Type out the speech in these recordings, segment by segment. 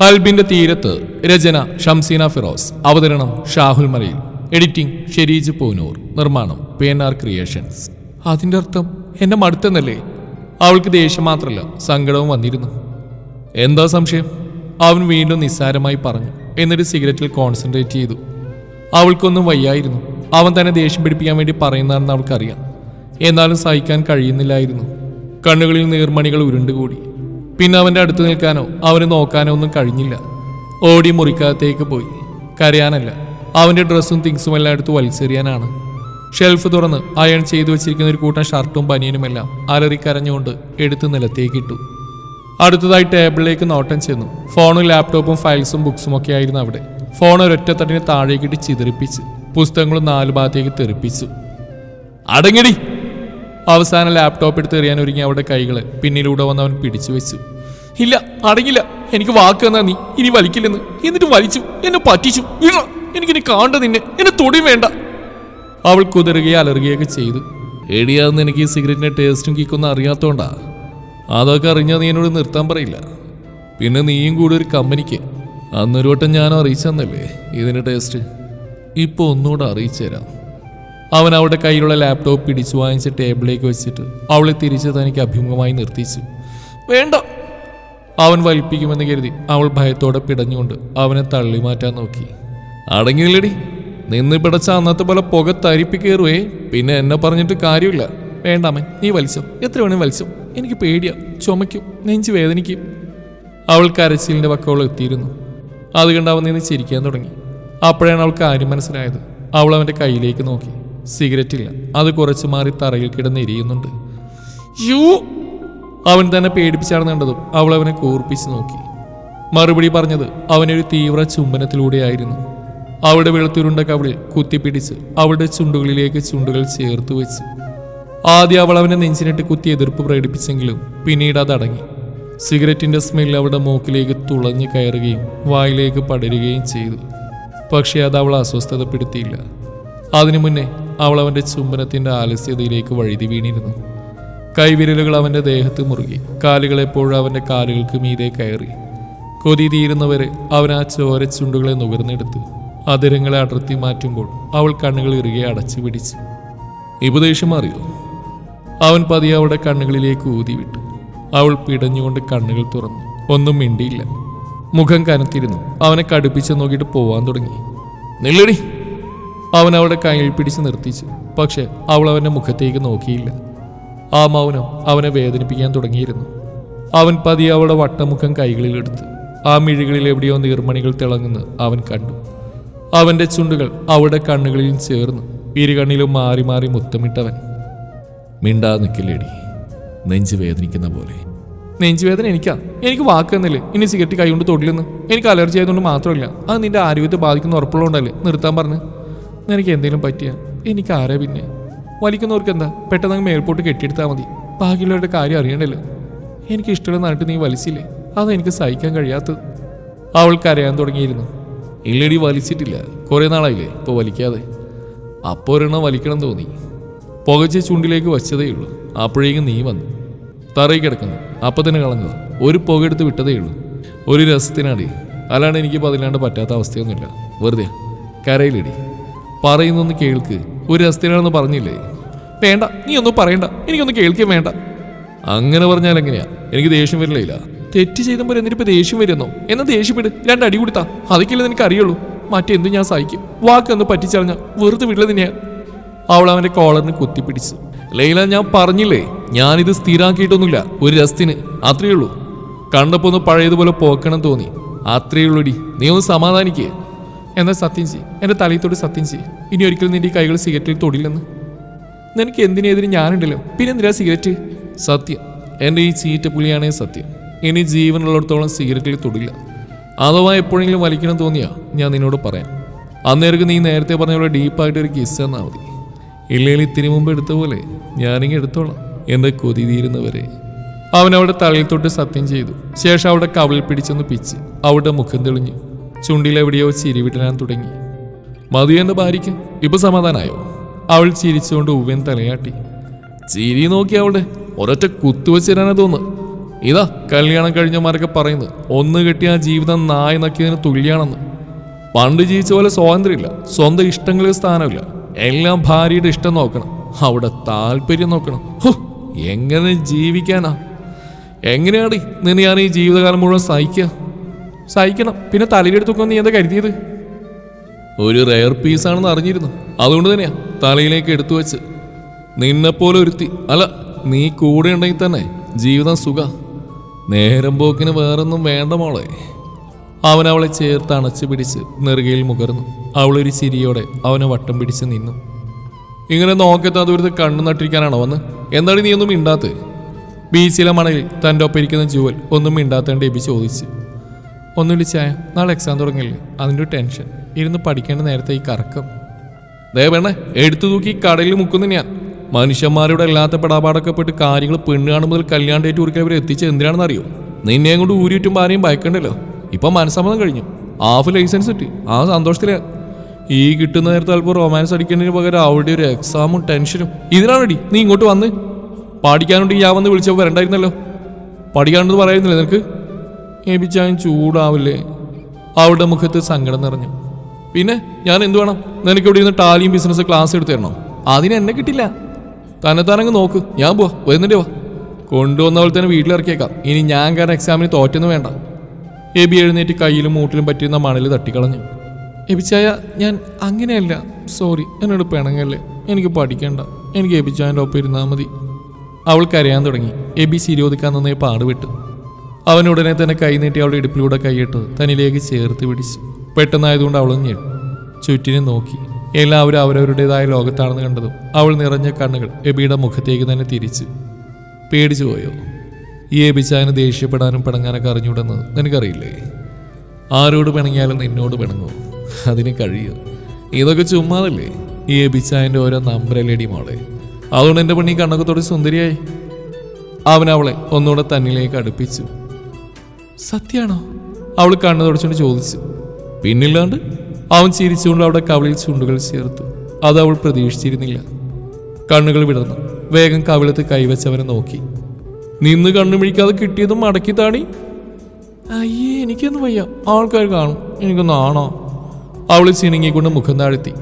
കൽബിന്റെ തീരത്ത് രചന ഷംസീന ഫിറോസ് അവതരണം ഷാഹുൽ മലയിൽ. എഡിറ്റിംഗ് ഷെരീജ് പൂനൂർ നിർമ്മാണം പി എൻ ആർ ക്രിയേഷൻസ്. അതിന്റെ അർത്ഥം എന്നെ മടുത്തെന്നല്ലേ? അവൾക്ക് ദേഷ്യം മാത്രമല്ല സങ്കടവും വന്നിരുന്നു. എന്താ സംശയം? അവൻ വീണ്ടും നിസ്സാരമായി പറഞ്ഞു എന്നിട്ട് സിഗരറ്റിൽ കോൺസെൻട്രേറ്റ് ചെയ്തു. അവൾക്കൊന്നും വയ്യായിരുന്നു. അവൻ തന്നെ ദേഷ്യം പിടിപ്പിക്കാൻ വേണ്ടി പറയുന്നതാണെന്ന് അവൾക്കറിയാം. എന്നാലും സഹിക്കാൻ കഴിയുന്നില്ലായിരുന്നു. കണ്ണുകളിൽ നീർമണികൾ ഉരുണ്ടുകൂടി. പിന്നെ അവന്റെ അടുത്ത് നിൽക്കാനോ അവനെ നോക്കാനോ ഒന്നും കഴിഞ്ഞില്ല. ഓടി മുറിക്കകത്തേക്ക് പോയി. കരയാനല്ല. അവന്റെ ഡ്രസ്സും തിങ്സും എല്ലാം എടുത്ത് വലിച്ചെറിയാനാണ്. ഷെൽഫ് തുറന്ന് അയൺ ചെയ്തു വെച്ചിരിക്കുന്ന ഒരു കൂട്ടം ഷർട്ടും പനിയനുമെല്ലാം ബനിയനുമെല്ലാം അലറിക്കരഞ്ഞുകൊണ്ട് എടുത്ത് നിലത്തേക്കിട്ടു അടുത്തതായി ടേബിളിലേക്ക് നോട്ടം ചെന്നു. ഫോണും ലാപ്ടോപ്പും ഫയൽസും ബുക്സും ഒക്കെ ആയിരുന്നു അവിടെ. ഫോൺ ഒരൊറ്റത്തട്ടിന് താഴേക്കിട്ട് ചിതറിപ്പിച്ച് പുസ്തകങ്ങളും നാലു ഭാഗത്തേക്ക് തെറിപ്പിച്ചു. അടങ്ങടി! അവസാനം ലാപ്ടോപ്പ് എടുത്ത് എറിയാൻ ഒരുങ്ങി അവളുടെ കൈകൾ പിന്നിലൂടെ വന്ന് അവൻ പിടിച്ചു വെച്ചു. ഇല്ല അടങ്ങില്ല. എനിക്ക് വാക്ക് തന്നാ നീ. ഇനി വലിക്കില്ലെന്ന്. എന്നിട്ട് വലിച്ചു. എന്നെ പറ്റിച്ചു. ഇട എനിക്കിനി കാണ്ട നിന്നെ. എന്നെ തൊടി വേണ്ട. അവൾ കുതിരുകയോ അലറുകയൊക്കെ ചെയ്തു. എടിയാന്ന് എനിക്ക് ഈ സിഗരറ്റിന്റെ ടേസ്റ്റും കിക്കൊന്നും അറിയാത്തോണ്ടാ. അതൊക്കെ അറിഞ്ഞാൽ നീ എന്നോട് നിർത്താൻ പറയില്ല. പിന്നെ നീയും കൂടി ഒരു കമ്പനിക്ക്. അന്നൊരു വട്ടം ഞാനും അറിയിച്ചെന്നല്ലേ ഇതിന്റെ ടേസ്റ്റ് ഇപ്പോൾ ഒന്നുകൂടെ അറിയിച്ചു തരാം. അവൻ അവളുടെ കയ്യിലുള്ള ലാപ്ടോപ്പ് പിടിച്ചു വാങ്ങിച്ച് ടേബിളിലേക്ക് വെച്ചിട്ട് അവളെ തിരിച്ചു തനിക്ക് അഭിമുഖമായി നിർത്തിച്ചു. വേണ്ട അവൻ വലിപ്പിക്കുമെന്ന് കരുതി അവൾ ഭയത്തോടെ പിടഞ്ഞുകൊണ്ട് അവനെ തള്ളി മാറ്റാൻ നോക്കി. അടങ്ങിയില്ലടി നിന്ന് പിടച്ച അന്നത്തെ പോലെ പുക തരിപ്പി കയറുവേ പിന്നെ എന്നെ പറഞ്ഞിട്ട് കാര്യമില്ല. വേണ്ടാമൻ നീ വലിച്ചോ. എത്ര വേണേ വലിച്ചോ. എനിക്ക് പേടിയാ. ചുമയ്ക്കും നെഞ്ചു വേദനിക്കും. അവൾ കരച്ചിലിന്റെ പക്കവൾ എത്തിയിരുന്നു. അത് കണ്ട് അവൻ നിന്ന് ചിരിക്കാൻ തുടങ്ങി. അപ്പോഴാണ് അവൾക്ക് കാര്യം മനസ്സിലായത്. അവൾ അവന്റെ കയ്യിലേക്ക് നോക്കി. സിഗരറ്റ് ഇല്ല അത് കുറച്ച് മാറി തറയിൽ കിടന്ന് എരിയുന്നുണ്ട് യൂ അവൻ തന്നെ പേടിപ്പിച്ചാണ് കണ്ടതും അവൾ അവനെ കൂർപ്പിച്ച് നോക്കി. മറുപടി പറഞ്ഞത് അവനൊരു തീവ്ര ചുംബനത്തിലൂടെയായിരുന്നു അവളുടെ വെളുത്തുരുണ്ട കവിളിൽ കുത്തിപ്പിടിച്ച് അവളുടെ ചുണ്ടുകളിലേക്ക് ചുണ്ടുകൾ ചേർത്ത് വെച്ചു. ആദ്യം അവൾ അവനെ നെഞ്ചിനിട്ട് കുത്തി എതിർപ്പ് പ്രകടിപ്പിച്ചെങ്കിലും പിന്നീട് അതടങ്ങി. സിഗരറ്റിന്റെ സ്മെൽ അവളുടെ മൂക്കിലേക്ക് തുളഞ്ഞു കയറുകയും വായിലേക്ക് പടരുകയും ചെയ്തു. പക്ഷേ അത് അവൾ അസ്വസ്ഥതപ്പെടുത്തിയില്ല. അതിനു മുന്നേ അവൾ അവന്റെ ചുംബനത്തിന്റെ ആലസ്യതയിലേക്ക് വഴുതി വീണിരുന്നു. കൈവിരലുകൾ അവന്റെ ദേഹത്ത് മുറുകി. കാലുകൾ എപ്പോഴും അവന്റെ കാലുകൾക്ക് മീതെ കയറി. കൊതി തീരുന്നവരെ അവൻ ആ ചോര ചുണ്ടുകളെ നുകർന്നെടുത്ത്. അതിരങ്ങളെ അടർത്തി മാറ്റുമ്പോൾ അവൾ കണ്ണുകൾ ഇറുകെ അടച്ചു പിടിച്ചു. ദേഷ്യം മാറിയോ അവൻ പതിയെ അവളുടെ കണ്ണുകളിലേക്ക് ഊതി വിട്ടു അവൾ പിടഞ്ഞുകൊണ്ട് കണ്ണുകൾ തുറന്നു. ഒന്നും മിണ്ടിയില്ല. മുഖം കനത്തിരുന്നു. അവനെ കടുപ്പിച്ച് നോക്കിയിട്ട് പോവാൻ തുടങ്ങി. നില്ലടി അവൻ അവളുടെ കയ്യിൽ പിടിച്ച് നിർത്തിച്ചു. പക്ഷെ അവൾ അവന്റെ മുഖത്തേക്ക് നോക്കിയില്ല. ആ മൗനം അവനെ വേദനിപ്പിക്കാൻ തുടങ്ങിയിരുന്നു. അവൻ പതിയെ അവളുടെ വട്ടമുഖം കൈകളിലെടുത്ത് ആ മിഴികളിൽ എവിടെയോ നീർമണികൾ തിളങ്ങുന്നു അവൻ കണ്ടു. അവന്റെ ചുണ്ടുകൾ അവളുടെ കണ്ണുകളിൽ ചേർന്ന്. ഇരുകണ്ണിലും മാറി മാറി മുത്തമിട്ടവൻ. മിണ്ടാ നിൽക്കില്ലേടി നെഞ്ച് വേദനിക്കുന്ന പോലെ. നെഞ്ചുവേദന എനിക്കാ. എനിക്ക് വാക്കുന്നില്ല. ഇനി സിഗരറ്റ് കൈകൊണ്ട് തൊടില്ലെന്ന്. എനിക്ക് അലർജി ആയതുകൊണ്ട് മാത്രമല്ല അത് നിന്റെ ആരോഗ്യത്തെ ബാധിക്കുന്ന ഉറപ്പുള്ളതുകൊണ്ടല്ലേ. നിർത്താൻ പറഞ്ഞ്. നിനക്ക് എന്തെങ്കിലും പറ്റിയ എനിക്ക് ആരാ പിന്നെ. വലിക്കുന്നവർക്ക് എന്താ പെട്ടെന്ന് അങ്ങ് മേൽപോട്ട് കെട്ടിയെടുത്താൽ മതി. ബാക്കിയുള്ളവരുടെ കാര്യം അറിയണ്ടല്ലോ. എനിക്ക് ഇഷ്ടമുള്ള നാട്ടിൽ നീ വലിച്ചില്ലേ? അതെനിക്ക് സഹിക്കാൻ കഴിയാത്തത്. അവൾക്ക് അറിയാൻ തുടങ്ങിയിരുന്നു. ഇല്ലടി വലിച്ചിട്ടില്ല. കുറേ നാളായില്ലേ ഇപ്പോൾ വലിക്കാതെ. അപ്പോൾ ഒരെണ്ണം വലിക്കണം തോന്നി. പുകച്ച ചുണ്ടിലേക്ക് വച്ചതേ ഉള്ളൂ. അപ്പോഴേക്കും നീ വന്നു. തറയിൽ കിടക്കുന്നു. അപ്പം തന്നെ കളഞ്ഞു. ഒരു പുകയെടുത്ത് വിട്ടതേ ഉള്ളൂ. ഒരു രസത്തിനാടി. അല്ലാണ്ട് എനിക്കിപ്പോൾ അതില്ലാണ്ട് പറ്റാത്ത അവസ്ഥയൊന്നുമില്ല. വെറുതെ. കരയിലടി. പറയുന്നൊന്ന് കേൾക്ക്. ഒരു അസ്ഥിരാണെന്ന് പറഞ്ഞില്ലേ? വേണ്ട നീ ഒന്നും പറയണ്ട. എനിക്കൊന്നും കേൾക്കുകയും വേണ്ട. അങ്ങനെ പറഞ്ഞാൽ എങ്ങനെയാ? എനിക്ക് ദേഷ്യം വരില്ല. തെറ്റ് ചെയ്തപ്പോൾ എന്നിട്ടിപ്പോ ദേഷ്യം വരുന്നോ? എന്നാ ദേഷ്യപ്പെട് രണ്ട് അടി കൊടുത്താ. അതൊക്കെയല്ലേ നിനക്ക് അറിയുള്ളൂ. മറ്റെന്ത് ഞാൻ സഹിക്കും. വാക്കൊന്ന് പറ്റിച്ചറിഞ്ഞ വെറുതെ വിടില്ല തന്നെയാ അവൾ അവന്റെ കോളറിന് കുത്തിപ്പിടിച്ചു. ലൈല ഞാൻ പറഞ്ഞില്ലേ? ഞാനിത് സ്ഥിരാക്കിയിട്ടൊന്നുമില്ല. ഒരു രസത്തിന് അത്രയേ ഉള്ളൂ. കണ്ടപ്പോ ഒന്ന് പഴയതുപോലെ പോക്കണം തോന്നി. അത്രയേ ഉള്ളൂടി. നീ ഒന്ന് സമാധാനിക്കേ. എന്നാ സത്യം ചെയ് എന്റെ തലയത്തോട് സത്യം ചെയ് ഇനി ഒരിക്കലും നിന്റെ ഈ കൈകൾ സിഗരറ്റിൽ തൊടില്ലെന്ന്. നിനക്ക് എന്തിനെതിരെ ഞാനുണ്ടല്ലോ? പിന്നെ എന്തിനാ സിഗരറ്റ്? സത്യം. എന്റെ ഈ ചീറ്റ പുലിയാണേ സത്യം. ഇനി ജീവനുള്ളിടത്തോളം സിഗരറ്റിൽ തൊടില്ല. അഥവാ എപ്പോഴെങ്കിലും വലിക്കണം തോന്നിയാ ഞാൻ നിന്നോട് പറയാം. അന്നേരക്ക് നീ നേരത്തെ പറഞ്ഞ പോലെ ഡീപ്പായിട്ട് ഒരു കിസ് തന്നാൽ മതി. ഇല്ലെങ്കിൽ ഇത്തിരി മുമ്പ് എടുത്ത പോലെ ഞാനിങ്ങനെ എടുത്തോളാം. എന്റെ കൊതി തീരുന്നവരെ. അവൻ അവളുടെ തലയിൽ തൊട്ട് സത്യം ചെയ്തു. ശേഷം അവളുടെ കവളിൽ പിടിച്ചൊന്ന് പിച്ച് അവളുടെ മുഖം തെളിഞ്ഞു. ചുണ്ടിലെവിടെയോ ചിരി വിടരാൻ തുടങ്ങി. മതി എന്റെ ഭാര്യയ്ക്ക് ഇപ്പൊ സമാധാനമായോ അവൾ ചിരിച്ചുകൊണ്ട് ഉവ്വൻ തലയാട്ടി. ചിരി നോക്കി അവളുടെ ഒരൊറ്റ കുത്തുവച്ചിരാനാ തോന്നുന്നു. ഇതാ കല്യാണം കഴിഞ്ഞമാരൊക്കെ പറയുന്നത് ഒന്ന് കെട്ടിയ ആ ജീവിതം നായ നക്കിയതിന് തുല്യാണെന്ന്. പണ്ട് ജീവിച്ച പോലെ സ്വാതന്ത്ര്യമില്ല സ്വന്തം ഇഷ്ടങ്ങളിൽ സ്ഥാനമില്ല. എല്ലാം ഭാര്യയുടെ ഇഷ്ടം നോക്കണം അവിടെ താല്പര്യം നോക്കണം. എങ്ങനെ ജീവിക്കാനാ? എങ്ങനെയാണ് നിന്നെ ഞാൻ ഈ ജീവിതകാലം മുഴുവൻ സഹിക്കുക? സഹിക്കണം. പിന്നെ തലയിലെടുത്തൊക്കെ നീ എന്താ കരുതിയത്? ഒരു റെയർ പീസാണെന്ന് അറിഞ്ഞിരുന്നു. അതുകൊണ്ട് തന്നെയാ തലയിലേക്ക് എടുത്തു വെച്ച്. നിന്നെപ്പോലെ ഒരുത്തി. അല്ല നീ കൂടെ ഉണ്ടെങ്കിൽ തന്നെ ജീവിതം സുഖ. നേരം പോക്കിന് വേറൊന്നും വേണ്ട മോളെ. അവൻ അവളെ ചേർത്ത് അണച്ചു പിടിച്ച് നെറുകയിൽ മുകർന്നു. അവളൊരു ചിരിയോടെ അവനെ വട്ടം പിടിച്ച് നിന്നു. ഇങ്ങനെ നോക്കത്തെ ദൂരത്ത് കണ്ണു നട്ടിരിക്കാനാണോ വന്ന്? എന്താണ് നീ ഒന്നും മിണ്ടാത്തത്? ബീച്ചിലെ മണലിൽ തന്റെ ഒപ്പം ഇരിക്കുന്ന ജുവൽ ഒന്നും മിണ്ടാത്തേണ്ട എബി ചോദിച്ചു. ഒന്നുമില്ല വിളിച്ചായ നാളെ എക്സാം തുടങ്ങില്ലേ? അതിന്റെ ഒരു ടെൻഷൻ ഇരുന്ന് പഠിക്കേണ്ട നേരത്തെ ഈ കറക്കം. ദേ വേണേ എടുത്തു തൂക്കി കടലിൽ മുക്കുന്നു ഞാൻ. മനുഷ്യന്മാരുടെ അല്ലാത്ത പെടാപാടൊക്കെ പെട്ട് കാര്യങ്ങൾ പെണ്ണ് കാണുമ്പോൾ കല്യാണം ഡേറ്റ് കുറിക്കാൻ അവർ എത്തിച്ച് എന്തിനാണെന്ന് അറിയോ നിന്നെയും കൊണ്ട് ഊരിയിട്ടും ആരെയും ഭയക്കണ്ടല്ലോ. ഇപ്പം മനസ്സമ്മതം കഴിഞ്ഞു. ഹാഫ് ലൈസൻസ് കിട്ടി. ആ സന്തോഷത്തിലാ. ഈ കിട്ടുന്ന നേരത്തെ അല്പം റൊമാൻസ് അടിക്കുന്നതിന് പകരം അവളുടെ ഒരു എക്സാമും ടെൻഷനും ഇതിനാണടി നീ ഇങ്ങോട്ട് വന്ന്. പഠിക്കാനുണ്ടെങ്കിൽ ഞാൻ വന്ന് വിളിച്ചപ്പോൾ വരണ്ടായിരുന്നല്ലോ. പഠിക്കാനുണ്ടെന്ന് പറയുന്നില്ലേ നിനക്ക്? ഏബിച്ചാൻ ചൂടാവില്ലേ? അവളുടെ മുഖത്ത് സങ്കടം നിറഞ്ഞു. പിന്നെ ഞാൻ എന്തു വേണം? നിനക്ക് ഇവിടെ ഇരുന്ന് ടാലിയും ബിസിനസ് ക്ലാസ് എടുത്തു തരണോ? അതിന് എന്നെ കിട്ടില്ല. തന്നെത്താനങ്ങ് നോക്ക്. ഞാൻ പോവാ. വരുന്നുണ്ടേ വാ. കൊണ്ടുവന്ന കൊണ്ടുവന്നവൾ തന്നെ വീട്ടിലിറക്കിയേക്കാം ഇനി ഞാൻ കാരണം എക്സാമിന് തോറ്റെന്ന് വേണ്ട. എബി എഴുന്നേറ്റ് കയ്യിലും മൂട്ടിലും പറ്റിയിരുന്ന മണൽ തട്ടിക്കളഞ്ഞു. എബിച്ചായ ഞാൻ അങ്ങനെയല്ല. സോറി എന്നോട് പിണങ്ങല്ലേ? എനിക്ക് പഠിക്കണ്ട. എനിക്ക് എബിച്ചായന്റെ ഒപ്പം ഇരുന്നാൽ മതി. അവൾ കരയാൻ തുടങ്ങി. എബി ശിരോധിക്കാൻ നന്നായി പാടുവിട്ടു അവൻ ഉടനെ തന്നെ കൈനീട്ടി അവളുടെ ഇടുപ്പിലൂടെ കൈയിട്ട് തന്നിലേക്ക് ചേർത്ത് പിടിച്ചു. പെട്ടെന്നായതുകൊണ്ട് അവൾ ഞെട്ടു. ചുറ്റിനെ നോക്കി. എല്ലാവരും അവരവരുടേതായ ലോകത്താണെന്ന് കണ്ടതും അവൾ നിറഞ്ഞ കണ്ണുകൾ എബിയുടെ മുഖത്തേക്ക് തന്നെ തിരിച്ചു. പേടിച്ചു പോയോ? ഈ എബിച്ചായന് ദേഷ്യപ്പെടാനും പിണങ്ങാനൊക്കെ അറിഞ്ഞൂടെന്ന് നിനക്കറിയില്ലേ? ആരോട് പിണങ്ങിയാലും നിന്നോട് പിണങ്ങോ. അതിന് കഴിയും? ഇതൊക്കെ ചുമ്മാതല്ലേ? ഈ എബിച്ചായന്റെ ഓരോ നമ്പരല്ലേടി മോളെ. അതുകൊണ്ട് എന്റെ പെണ്ണി കണ്ണൊക്കെ തൊടി സുന്ദരിയായി. അവൻ അവളെ ഒന്നുകൂടെ തന്നിലേക്ക് അടുപ്പിച്ചു. സത്യാണോ അവൾ കണ്ണു തുടച്ചുകൊണ്ട് ചോദിച്ചു. പിന്നില്ലാണ്ട് അവൻ ചിരിച്ചുകൊണ്ട് അവിടെ കവിളിൽ ചുണ്ടുകൾ ചേർത്തു. അത് അവൾ പ്രതീക്ഷിച്ചിരുന്നില്ല. കണ്ണുകൾ വിടർന്നു. വേഗം കവിളത്ത് കൈവച്ചവനെ നോക്കി. നിന്ന് കണ്ണുമിഴിക്കാതെ കിട്ടിയതും മടക്കി താടി അയ്യേ എനിക്കൊന്നും വയ്യ. ആൾക്കാർ കാണും. എനിക്കൊന്ന് ആണോ? അവൾ ചിണുങ്ങിക്കൊണ്ട് മുഖം താഴ്ത്തി.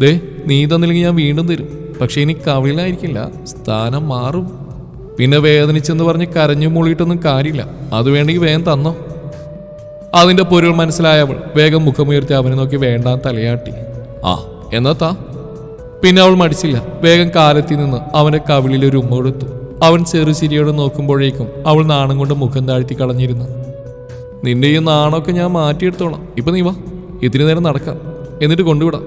ദേ നീ തന്നില്ലെങ്കിൽ ഞാൻ വീണ്ടും തരും. പക്ഷെ ഇനി കവിളിലായിരിക്കില്ല. സ്ഥാനം മാറും. പിന്നെ വേദനിച്ചെന്ന് പറഞ്ഞ് കരഞ്ഞു മൂളിയിട്ടൊന്നും കാര്യമില്ല. അത് വേണമെങ്കിൽ വേഗം തന്നോ? അതിന്റെ പൊരുൾ മനസ്സിലായവൾ വേഗം മുഖമുയർത്തി അവനെ നോക്കി വേണ്ടാൻ തലയാട്ടി. ആ എന്നാ താ. പിന്നെ അവൾ മടിച്ചില്ല. വേഗം കാലത്തിൽ നിന്ന് അവന്റെ കവിളിൽ ഒരു ഉമ്മ കൊടുത്തു. അവൻ ചെറു ചെറുചിരിയോടെ നോക്കുമ്പോഴേക്കും അവൾ നാണം കൊണ്ട് മുഖം താഴ്ത്തി കളഞ്ഞിരുന്നു. നിന്റെ ഈ നാണമൊക്കെ ഞാൻ മാറ്റിയെടുത്തോളാം. ഇപ്പൊ നീ വാ. ഇതിന് നേരം നടക്കാം. എന്നിട്ട് കൊണ്ടുവിടാം.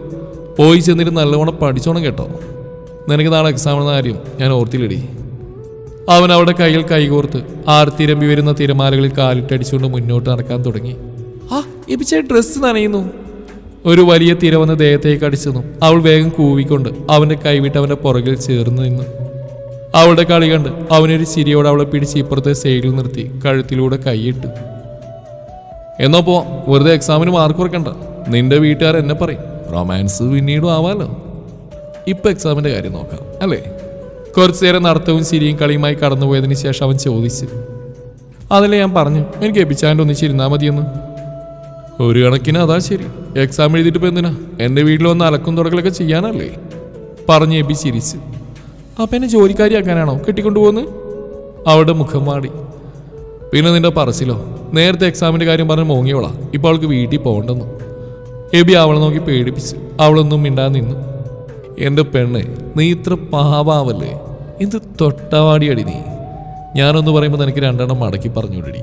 പോയി ചെന്നിട്ട് നല്ലവണ്ണം പഠിച്ചോണം കേട്ടോ. നിനക്ക് നാളെ എക്സാമിന് കാര്യം ഞാൻ ഓർത്തില്ലടി. അവൻ അവിടെ കയ്യിൽ കൈകോർത്ത് ആർത്തിരമ്പി വരുന്ന തിരമാലകളിൽ കാലിട്ടടിച്ചുകൊണ്ട് മുന്നോട്ട് നടക്കാൻ തുടങ്ങി. ആ എപ്പിച്ച ഡ്രസ്സ് നനയുന്നു. ഒരു വലിയ തിര വന്ന് ദേഹത്തേക്ക് അടിച്ചെന്നു അവൾ വേഗം കൂവിക്കൊണ്ട് അവന്റെ കൈവിട്ട് അവന്റെ പുറകിൽ ചേർന്ന് നിന്നു. അവളുടെ കളി കണ്ട് അവനൊരു ചിരിയോടെ അവളെ പിടിച്ച് ഇപ്പുറത്തെ സൈഡിൽ നിർത്തി കഴുത്തിലൂടെ കൈയിട്ടു. എന്നാ പോ വെറുതെ എക്സാമിന് മാർക്ക് കുറക്കണ്ട. നിന്റെ വീട്ടുകാർ എന്നെ പറയും. റൊമാൻസ് പിന്നീടും ആവാലോ. ഇപ്പൊ എക്സാമിന്റെ കാര്യം നോക്കാം അല്ലേ? കുറച്ചു നേരം നടത്തവും ചിരിയും കളിയുമായി കടന്നുപോയതിന് ശേഷം അവൻ ചോദിച്ചു. അതല്ലേ ഞാൻ പറഞ്ഞു എനിക്ക് എബിച്ചാന്റെ ഒന്നിച്ചിരുന്നാ മതിയെന്ന്. ഒരു കണക്കിന് അതാ ശരി. എക്സാം എഴുതിയിട്ട് ഇപ്പം എന്തിനാ? എന്റെ വീട്ടിൽ വന്ന് അലക്കും തുടക്കലൊക്കെ ചെയ്യാനല്ലേ? പറഞ്ഞ് എബി ചിരിച്ചു. അപ്പം എന്നെ ജോലിക്കാരിയാക്കാനാണോ കെട്ടിക്കൊണ്ടുപോകുന്നത്? അവളുടെ മുഖം മാടി പിന്നെ നിന്റെ പറസിലോ നേരത്തെ എക്സാമിന്റെ കാര്യം പറഞ്ഞ് മോങ്ങിയോളാ ഇപ്പോൾ അവൾക്ക് വീട്ടിൽ പോകണ്ടെന്നു. എബി അവളെ നോക്കി പേടിപ്പിച്ച് അവളൊന്നും മിണ്ടാൻ നിന്നു. എന്റെ പെണ്ണ്? നീ ഇത്ര പാവാവല്ലേ? എന്ത് തൊട്ടവാടിയടി നീ? ഞാനൊന്ന് പറയുമ്പോൾ നിനക്ക് രണ്ടെണ്ണം മടക്കി പറഞ്ഞുകൊണ്ടടി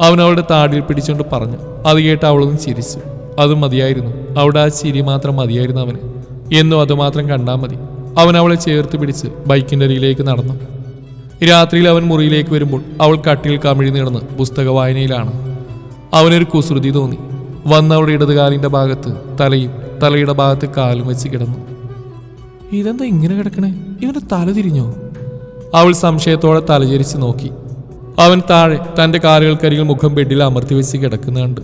അവൻ അവളുടെ താടിയിൽ പിടിച്ചുകൊണ്ട് പറഞ്ഞു. അത് കേട്ട് അവളൊന്ന് ചിരിച്ചു. അത് മതിയായിരുന്നു. അവിടെ ആ ചിരി മാത്രം മതിയായിരുന്നു അവന്. എന്നും അത് മാത്രം കണ്ടാൽ മതി. അവൻ അവളെ ചേർത്ത് പിടിച്ച് ബൈക്കിന്റെ അരിയിലേക്ക് നടന്നു. രാത്രിയിൽ അവൻ മുറിയിലേക്ക് വരുമ്പോൾ അവൾ കട്ടിൽ കമിഴി നീടന്ന് പുസ്തക വായനയിലാണ്. അവനൊരു കുസൃതി തോന്നി. വന്ന അവളുടെ ഇടതുകാലിന്റെ ഭാഗത്ത് തലയും തലയുടെ ഭാഗത്ത് കാലും വെച്ച് കിടന്നു. ഇതെന്താ ഇങ്ങനെ കിടക്കണേ? ഇവന്റെ തല തിരിഞ്ഞോ? അവൾ സംശയത്തോടെ തലചരിച്ച് നോക്കി. അവൻ താഴെ തന്റെ കാലുകൾക്കരികിൽ മുഖം ബെഡിൽ അമർത്തി വെച്ച് കിടക്കുന്ന കണ്ട്.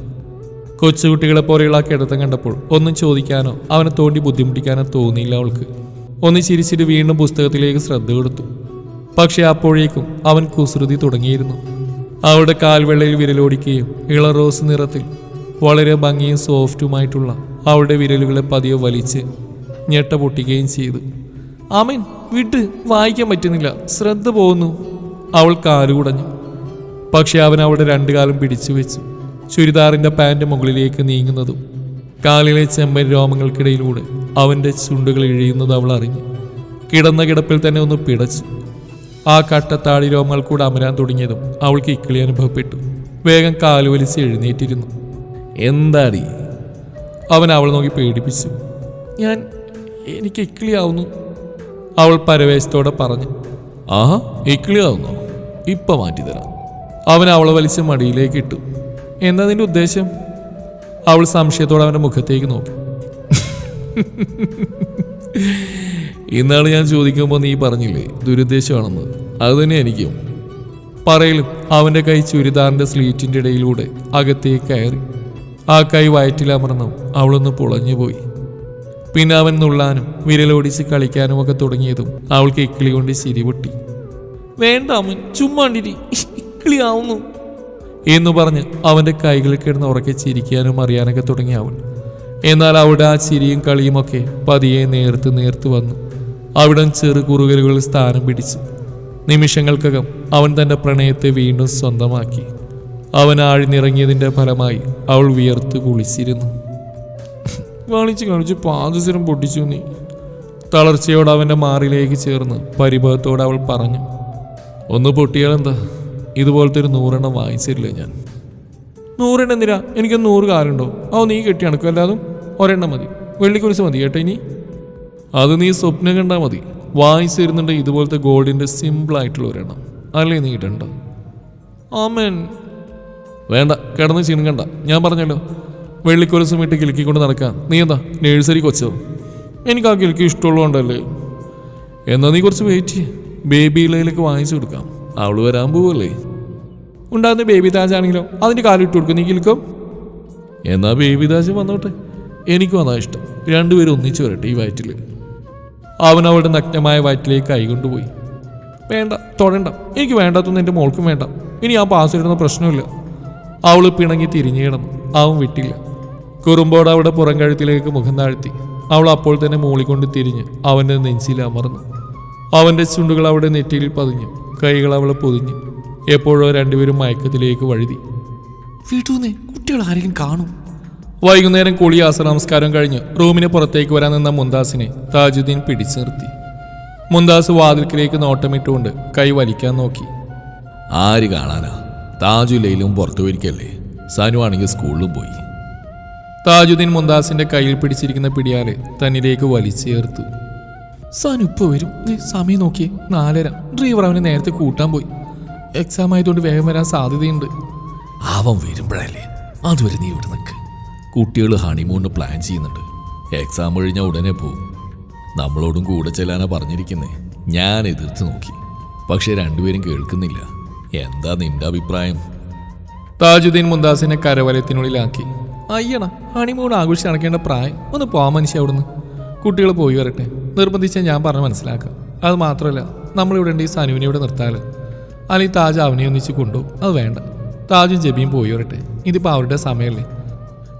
കൊച്ചുകുട്ടികളെ പോലെയുള്ള ആ കിടത്തം കണ്ടപ്പോൾ ഒന്നും ചോദിക്കാനോ അവനെ തോണ്ടി ബുദ്ധിമുട്ടിക്കാനോ തോന്നിയില്ല അവൾക്ക്. ഒന്ന് ചിരിച്ചിട്ട് വീണ്ടും പുസ്തകത്തിലേക്ക് ശ്രദ്ധ കൊടുത്തു. പക്ഷേ അപ്പോഴേക്കും അവൻ കുസൃതി തുടങ്ങിയിരുന്നു. അവളുടെ കാൽവെള്ളയിൽ വിരലോടിക്കുകയും ഇള റോസ് നിറത്തിൽ വളരെ ഭംഗിയും സോഫ്റ്റുമായിട്ടുള്ള അവളുടെ വിരലുകളെ പതിയെ വലിച്ച് ഞെട്ട പൊട്ടിക്കുകയും ചെയ്തു. ആമൻ വിട്ട് വായിക്കാൻ പറ്റുന്നില്ല. ശ്രദ്ധ പോകുന്നു. അവൾ കാലുകുടഞ്ഞു പക്ഷെ അവൻ അവളുടെ രണ്ടു കാലം പിടിച്ചു വെച്ചു. ചുരിദാറിന്റെ പാന്റ് മുകളിലേക്ക് നീങ്ങുന്നതും കാലിലെ ചെമ്പൻ രോമങ്ങൾക്കിടയിലൂടെ അവന്റെ ചുണ്ടുകൾ ഇഴയുന്നത് അവൾ അറിഞ്ഞു. കിടന്ന കിടപ്പിൽ തന്നെ ഒന്ന് പിടച്ചു. ആ കട്ടത്താടി രോമങ്ങൾ കൂടെ അമരാൻ തുടങ്ങിയതും അവൾക്ക് ഇക്കിളി അനുഭവപ്പെട്ടു. വേഗം കാലു കാലുവലിച്ച് എഴുന്നേറ്റിരുന്നു. എന്താടി? അവൻ അവൾ നോക്കി പേടിപ്പിച്ചു. ഞാൻ എനിക്ക് ഇക്കിളിയാവുന്നു. അവൾ പരവേശത്തോടെ പറഞ്ഞു ആഹാ ഇക്ലിയാവുന്നു ഇപ്പം മാറ്റിത്തരാം. അവൻ അവളെ വലിച്ച് മടിയിലേക്ക് ഇട്ടു. എന്താ നിന്റെ ഉദ്ദേശം? അവൾ സംശയത്തോടെ അവന്റെ മുഖത്തേക്ക് നോക്കി. ഇന്നാണ് ഞാൻ ചോദിക്കുമ്പോൾ നീ പറഞ്ഞില്ലേ ദുരുദ്ദേശമാണെന്ന്. അത് തന്നെ എനിക്കും. പറയലും അവന്റെ കൈ ചുരിദാറിന്റെ സ്ലീറ്റിന്റെ ഇടയിലൂടെ അകത്തേക്ക് കയറി. ആ കൈ വയറ്റിലമർന്നും അവളൊന്ന് പുളഞ്ഞുപോയി. പിന്നെ അവൻ നുള്ളാനും വിരലോടിച്ച് കളിക്കാനും ഒക്കെ തുടങ്ങിയതും അവൾക്ക് ഇക്കിളി കൊണ്ട് ചിരി പൊട്ടി. വേണ്ട അവൻ ചുമ്മാണ്ടിരി ഇക്കിളിയാവുന്നു എന്ന് പറഞ്ഞ് അവന്റെ കൈകളിൽ കിടന്ന് ഉറക്കെ ചിരിക്കാനും അറിയാനൊക്കെ തുടങ്ങി അവൾ എന്നാൽ അവിടെ ആ ചിരിയും കളിയുമൊക്കെ പതിയെ നേർത്ത് നേർത്ത് വന്നു. അവിടം ചെറു കുറുകലുകളിൽ സ്ഥാനം പിടിച്ചു. നിമിഷങ്ങൾക്കകം അവൻ തന്റെ പ്രണയത്തെ വീണ്ടും സ്വന്തമാക്കി. അവൻ ആഴ്ന്നിറങ്ങിയതിന്റെ ഫലമായി അവൾ വിയർത്ത് കുളിച്ചിരുന്നു. കളിച്ച് കാണിച്ച് പാദസരം പൊട്ടിച്ചു നീ. തളർച്ചയോടെ അവന്റെ മാറിലേക്ക് ചേർന്ന് പരിഭവത്തോടെ അവൾ പറഞ്ഞു ഒന്ന് പൊട്ടിയാലെന്താ ഇതുപോലത്തെ ഒരു നൂറെണ്ണം വാങ്ങിച്ചില്ലേ ഞാൻ? നൂറെണ്ണം എന്തിനാ? എനിക്ക് നൂറ് കാലുണ്ടോ? ഓ നീ കെട്ടി അണക്കും അല്ലാതും ഒരെണ്ണം മതി. വെള്ളിക്കുരിശ് മതി കേട്ടോ ഇനി. അത് നീ സ്വപ്നം കണ്ടാൽ മതി. വാങ്ങിച്ചു തരുന്നുണ്ട് ഇതുപോലത്തെ ഗോൾഡിന്റെ സിമ്പിളായിട്ടുള്ള ഒരെണ്ണം. അല്ലേ നീ ഇടണ്ട? ആമേൻ. വേണ്ട കിടന്ന് ചിനുകണ്ട ഞാൻ പറഞ്ഞല്ലോ വെള്ളിക്കൊലസും വീട്ടിൽ കിലുക്കിക്കൊണ്ട് നടക്കാൻ നീ എന്താ? നേഴ്സറി കൊച്ചോ? എനിക്ക് ആ കിലുക്കി ഇഷ്ടമുള്ളതുകൊണ്ടല്ലേ? എന്നാ നീ കുറച്ച് വെയിറ്റ് ബേബി ഇലയിലേക്ക് വാങ്ങിച്ചു കൊടുക്കാം. അവൾ വരാൻ പോവല്ലേ? ഉണ്ടാകുന്ന ബേബി താജ് ആണെങ്കിലോ അതിന്റെ കാലിട്ട് കൊടുക്കും. നീ കിലുക്കും? എന്നാ ബേബി താജ് വന്നോട്ടെ. എനിക്കും അതാ ഇഷ്ടം. രണ്ടുപേരും ഒന്നിച്ചു വരട്ടെ ഈ വയറ്റിൽ അവൻ അവളുടെ നഗ്നമായ വയറ്റിലേക്ക് കൈകൊണ്ടുപോയി. വേണ്ട തൊടണ്ട. എനിക്ക് വേണ്ടാത്തൊന്നും എന്റെ മോൾക്കും വേണ്ട. ഇനി ആ പാസ് ഇടുന്ന പ്രശ്നമില്ല. അവൾ പിണങ്ങി തിരിഞ്ഞു കിടന്നു. അവൻ വിട്ടില്ല. കുറുമ്പോട് അവളുടെ പുറം കഴുത്തിലേക്ക് മുഖം താഴ്ത്തി. അവൾ അപ്പോൾ തന്നെ മൂളിക്കൊണ്ട് തിരിഞ്ഞ് അവന്റെ നെഞ്ചിൽ അമർന്നു. അവന്റെ ചുണ്ടുകൾ അവിടെ നെറ്റിയിൽ പതിഞ്ഞു. കൈകൾ അവളെ പൊതിഞ്ഞു. എപ്പോഴോ രണ്ടുപേരും മയക്കത്തിലേക്ക് വഴുതി. വീട്ടൂന്നേ കുട്ടികൾ ആരെങ്കിലും കാണും. വൈകുന്നേരം കുളി ആസനമസ്കാരം കഴിഞ്ഞ് റൂമിന് പുറത്തേക്ക് വരാൻ നിന്ന മുന്താസിനെ താജുദ്ദീൻ പിടിച്ചു നിർത്തി. മുന്താസ് വാതിൽക്കിലേക്ക് നോട്ടമിട്ടുകൊണ്ട് കൈ വലിക്കാൻ നോക്കി. ആര് കാണാനാ? താജുലയിലും പുറത്തു പോയിരിക്കല്ലേ? സനു ആണെങ്കിൽ സ്കൂളിലും പോയി. താജുദ്ദീൻ മുന്താസിന്റെ കയ്യിൽ പിടിച്ചിരിക്കുന്ന പിടിയാലെ തന്നിലേക്ക് വലിച്ചേർത്തു. സനുപ്പ് വരും. സമയം നോക്കിയേ. നാലര. ഡ്രൈവർ അവനെ നേരത്തെ കൂട്ടാൻ പോയി. എക്സാം ആയതുകൊണ്ട് വേഗം വരാൻ സാധ്യതയുണ്ട്. അവൻ വരുമ്പോഴല്ലേ? അതുവരെ നീ ഇവിടെ നിൽക്ക് കുട്ടികൾ ഹണിമൂണിന് പ്ലാൻ ചെയ്യുന്നുണ്ട്. എക്സാം കഴിഞ്ഞ ഉടനെ പോവും. നമ്മളോടും കൂടെ ചെല്ലാനാ പറഞ്ഞിരിക്കുന്നേ. ഞാൻ എതിർത്ത് നോക്കി. പക്ഷെ രണ്ടുപേരും കേൾക്കുന്നില്ല. എന്താ നിന്റെ അഭിപ്രായം? താജുദ്ദീൻ മുന്താസിനെ കരവലയത്തിനുള്ളിലാക്കി. അയ്യണ ഹണിമൂൺ ആഘോഷിച്ച് നടക്കേണ്ട പ്രായം. ഒന്ന് പോവാൻ മനുഷ്യ അവിടുന്ന്. കുട്ടികൾ പോയി വരട്ടെ. നിർബന്ധിച്ച ഞാൻ പറഞ്ഞ് മനസ്സിലാക്കാം. അത് മാത്രമല്ല നമ്മളിവിടെ ഉണ്ട് ഈ സനുവിനെ ഇവിടെ നിർത്താൽ. അല്ലെങ്കിൽ താജ് അവനെ ഒന്നിച്ച് കൊണ്ടുപോകും. അത് വേണ്ട. താജും ജബിയും പോയി വരട്ടെ. ഇതിപ്പോൾ അവരുടെ സമയമല്ലേ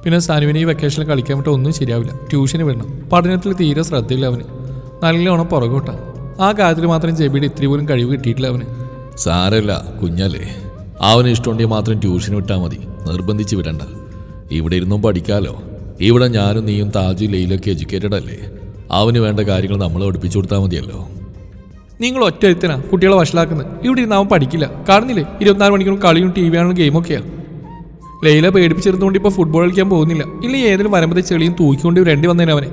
പിന്നെ സനുവിനെ ഈ വെക്കേഷനിൽ കളിക്കാൻ വിട്ട് ഒന്നും ശരിയാവില്ല. ട്യൂഷന് വിടണം. പഠനത്തിൽ തീരെ ശ്രദ്ധയില്ല അവന്. നല്ലോണം പുറകോട്ടാ. ആ കാര്യത്തിൽ മാത്രം ജബിയുടെ ഇത്തിരി പോലും കഴിവ് കിട്ടിയിട്ടില്ല അവന്. സാരല്ല കുഞ്ഞല്ലേ. അവന് ഇഷ്ടമുണ്ടെങ്കിൽ മാത്രം ട്യൂഷൻ വിട്ടാൽ മതി. നിർബന്ധിച്ച് വിടണ്ട. ഇവിടെ ഇരുന്നും പഠിക്കാലോ. ഇവിടെ ഞാനും നീയും താജു ലെയിലൊക്കെ എഡ്യൂക്കേറ്റഡ് അല്ലേ? അവന് വേണ്ട കാര്യങ്ങൾ നമ്മൾ പഠിപ്പിച്ചു കൊടുത്താൽ മതിയല്ലോ. നിങ്ങൾ ഒറ്റ ഒരുത്തനാ കുട്ടികളെ വഷളാക്കുന്നത്. ഇവിടെ ഇരുന്ന് അവൻ പഠിക്കില്ല. കാണുന്നില്ലേ? ഇരുപത്തിനാല് മണിക്കൂർ കളിയും ടി വി ആണെങ്കിലും ഗെയിമൊക്കെയാണ് ലൈല പേടിപ്പിച്ചിരുന്നുകൊണ്ട് ഇപ്പോൾ ഫുട്ബോൾ കളിക്കാൻ പോകുന്നില്ല. ഇല്ല ഏതെങ്കിലും വരമ്പത്തെ ചെളിയും തൂക്കിക്കൊണ്ട് രണ്ടി വന്നേനെ അവനെ.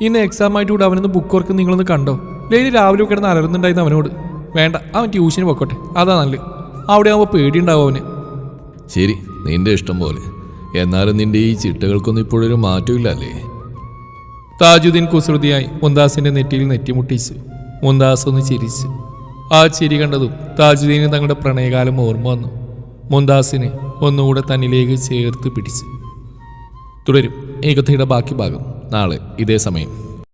ഇന്ന് എക്സാം ആയിട്ട് കൂടെ അവനൊന്ന് ബുക്ക് വർക്ക് നിങ്ങളൊന്ന് കണ്ടോ? ലൈല രാവിലെ കിടന്ന് അലറുന്നുണ്ടായിരുന്നു അവനോട്. വേണ്ട അവൻ ട്യൂഷന് പൊക്കോട്ടെ അതാ നല്ലത്. അവിടെ ആവുമ്പോൾ പേടിയുണ്ടാവും അവന്. ശരി നിന്റെ ഇഷ്ടം പോലെ. എന്നാലും നിന്റെ ഈ ചിട്ടകൾക്കൊന്നും ഇപ്പോഴൊരു മാറ്റമില്ല അല്ലേ താജുദ്ദീൻ കുസൃതിയായി മുന്താസിന്റെ നെറ്റിയിൽ നെറ്റിമുട്ടിച്ചു. മുന്താസ് ഒന്ന് ചിരിച്ചു. ആ ചിരി കണ്ടതും താജുദ്ദീന് തങ്ങളുടെ പ്രണയകാലം ഓർമ്മ വന്നു. മുന്താസിനെ ഒന്നുകൂടെ തന്നിലേക്ക് ചേർത്ത് പിടിച്ചു. തുടരും ഈ കഥയുടെ ബാക്കി ഭാഗം നാളെ ഇതേ സമയം.